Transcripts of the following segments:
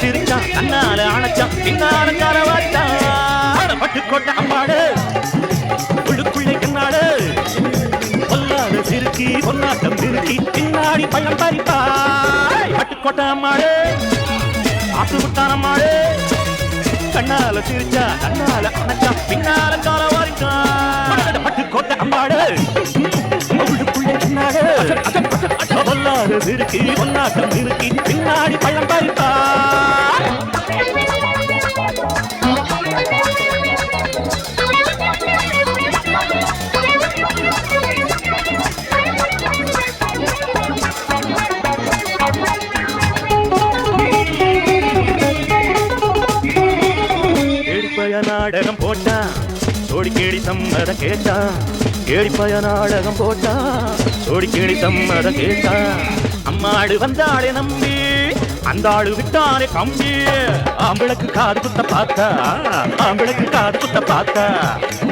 சிரிச்சான் கண்ணால அணைச்சான் பின்னால காரவாச்சான் பட்டுக்கோட்டை அம்மாளே உள்ளுக்குள்ளே கண்ணாளே பொல்லாத சிறுக்கி பொன்னாட்டம் நிறுத்தி பின்னாடி பழம் பறிப்பாய் பட்டுக்கோட்டை அம்மாளே ஆத்து விட்டான் அம்மாளே கண்ணால சிரிச்சா கண்ணால அணைச்சா பின்னால கால வாரிச்சான் பட்டுக்கோட்டை அம்மாடு. உள்ளுக்குள்ளே என்னாடு பொல்லாத சிறுக்கி பொன்னாட்டம் நிறுத்தி கேடிப்பய நாடகம் போட்டான் சோடி கேடி சம்மத கேட்டா கேடிப்பய நாடகம் போட்டா சோடி கேடி சம்மத கேட்டா. அம்மாடு வந்தாளே நம்பி அந்த ஆளு விட்டாரே கம்பி. ஆம்பளுக்கு காது குத்த பார்த்தா ஆம்பளுக்கு காது குத்த பார்த்தா.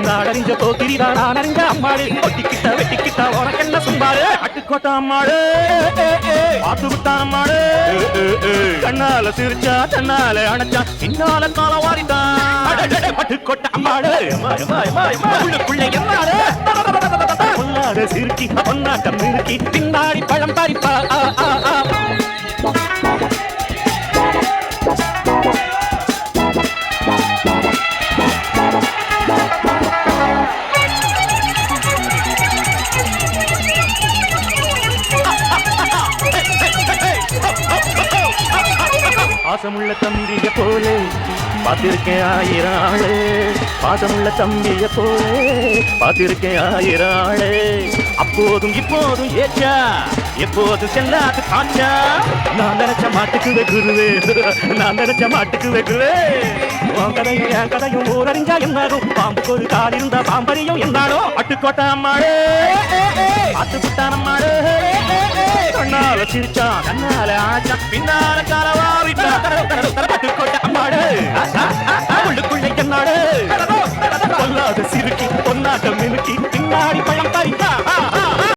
நாடறிஞ்ச போக்கிரிதான் நான் அறிஞ்ச அம்மாடு ஒட்டிக்கிட்ட வெட்டிக்கிட்ட உனக்கு என்ன சும்பாடு அட்டுக்கோட்டை அம்மாடு பார்த்து விட்டா அம்மாடு கண்ணால சிரிச்சா தன்னால அணைச்சா. பின்னால கால வாரிதான் பட்டுக்கோட்டை அம்மாடு உள்ளுக்குள்ள எம்மாடு பொல்லாத சிறுக்கி பொன்னாட்டம் நிறுக்கி பின்னாடி பழம் பறிப்பா பாசமுள்ள தம்பிய போலே பார்த்திருக்கேன் ஆயிரம் ஆளு. பாசமுள்ள தம்பிய போலே பார்த்திருக்கேன் ஆயிரம் ஆளு. அப்போதும் இப்போதும் ஏச்சா எப்போது செல்லாது காச்சா நான் நினைச்ச மாட்டுக்கு வெகுருவே நான் நினைச்ச மாட்டுக்கு வெகுருவே உன் கதையும் என் கதையும் ஊரறிஞ்சா என்னாலும் பாம்புக்கு ஒரு கால் இருந்தா பாம்பரியும் என்னாலும். அட்டுக்கோட்டை அம்மாடு பார்த்து விட்டான் அம்மாடு கண்ணால சிரிச்சா கண்ணால ஆச்சா பின்னால காலவாரிட்டா உள்ளுக்குள்ளே என்னாடு பொல்லாத சிறுக்கி பொன்னாட்டம் மினுக்கி பின்னாடி பழம்